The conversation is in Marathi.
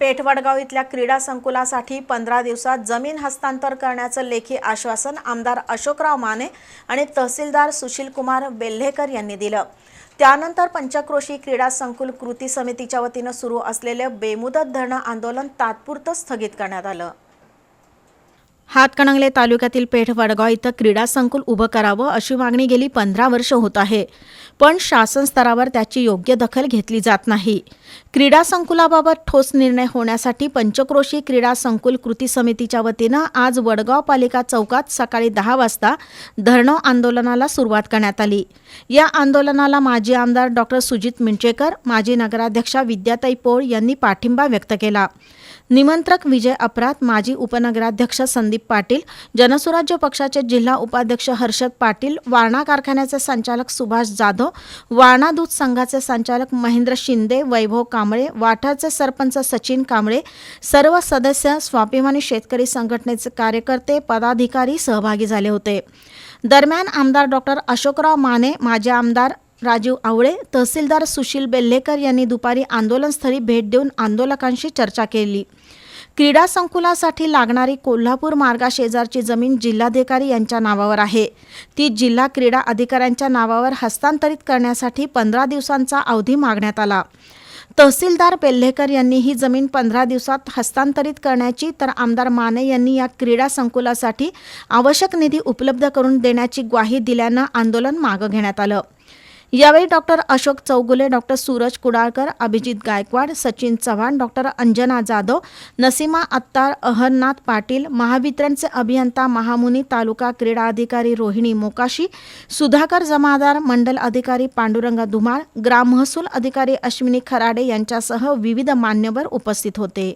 पेठवडगाव इथल्या क्रीडा संकुलासाठी पंधरा दिवसात जमीन हस्तांतर करण्याचं लेखी आश्वासन आमदार अशोकराव माने आणि तहसीलदार सुशीलकुमार बेल्हेकर यांनी दिलं. त्यानंतर पंचक्रोशी क्रीडा संकुल कृती समितीच्या वतीनं सुरू असलेले बेमुदत धरणं आंदोलन तात्पुरतं स्थगित करण्यात आलं. हातकणंगले तालुक्यातील पेठ वडगाव इथं क्रीडा संकुल उभं करावं अशी मागणी गेली पंधरा वर्ष होत आहे. पण शासन स्तरावर त्याची योग्य दखल घेतली जात नाही. क्रीडा संकुलाबाबत ठोस निर्णय होण्यासाठी पंचक्रोशी क्रीडा संकुल कृती समितीच्या वतीनं आज वडगाव पालिका चौकात सकाळी दहा वाजता धरणं आंदोलनाला सुरुवात करण्यात आली. या आंदोलनाला माजी आमदार डॉक्टर सुजित मिंचेकर माजी नगराध्यक्षा विद्याताई पोळ यांनी पाठिंबा व्यक्त केला. निमंत्रक विजय अपरात माजी उपनगराध्यक्ष संदीप पाटील जनसुराज्य पक्षाचे जिल्हा उपाध्यक्ष हर्षद पाटील वारणा कारखान्याचे संचालक सुभाष जाधव वारणा दूध संघाचे संचालक महेंद्र शिंदे वैभव कांबळे वाठाचे सरपंच सचिन कांबळे सर्व सदस्य स्वाभिमानी शेतकरी संघटनेचे कार्यकर्ते पदाधिकारी सहभागी झाले होते. दरम्यान आमदार डॉक्टर अशोकराव माने माजी आमदार राजीव आवळे तहसीलदार सुशील बेल्हेकर यांनी दुपारी आंदोलनस्थळी भेट देऊन आंदोलकांशी चर्चा केली. क्रीडा संकुलासाठी लागणारी कोल्हापूर मार्गाशेजारची जमीन जिल्हाधिकारी यांच्या नावावर आहे. ती जिल्हा क्रीडा अधिकाऱ्यांच्या नावावर हस्तांतरित करण्यासाठी पंधरा दिवसांचा अवधी मागण्यात आला. तहसीलदार पेल्हेकर यांनी ही जमीन पंधरा दिवसात हस्तांतरित करण्याची तर आमदार माने यांनी या क्रीडा संकुलासाठी आवश्यक निधी उपलब्ध करून देण्याची ग्वाही दिल्यानं आंदोलन मागं घेण्यात आलं. यावेळी doctor Ashok Chougule doctor Suraj Kudalkar Abhijit Gaikwad Sachin Chavan doctor Anjana Jadhav Nasima Attar Aharnath Patil महावितरणचे अभियंता महामुनी तालुका क्रीडा अधिकारी रोहिणी मोकाशी सुधाकर जमादार मंडल अधिकारी पांडुरंग धुमाळ ग्राम महसूल अधिकारी अश्विनी खराडे यांच्यासह विविध मान्यवर उपस्थित होते.